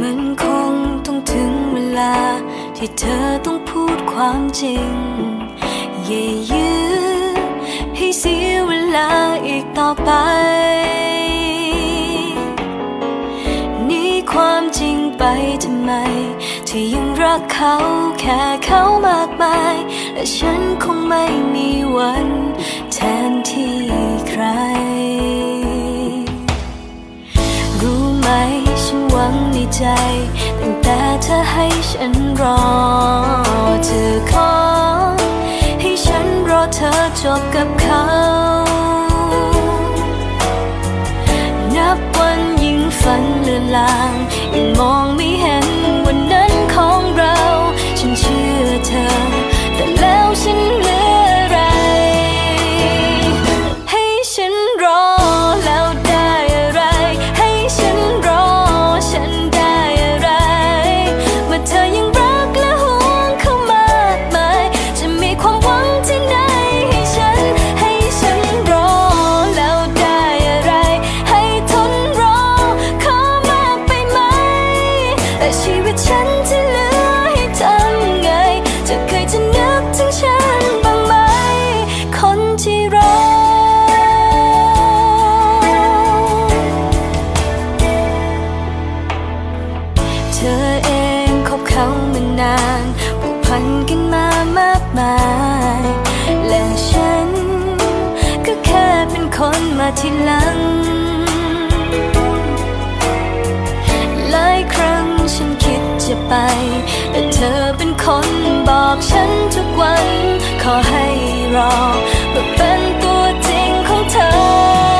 มันคงต้องถึงเวลา ที่เธอต้องพูดความจริงอย่ายื้อให้เสียเวลาอีกต่อไป นี่ความจริงไปทำไม ที่ยังรักเขาแค่เขามากมาย ใจ ตั้งแต่เธอให้ฉันรอ เธอขอ ให้ฉันรอเธอจบกับาทีหลัง หลายครั้งฉันคิดจะไป แต่เธอเป็นคนบอกฉันทุกวัน ขอให้รอเพื่อเป็นตัวจริงของเธอ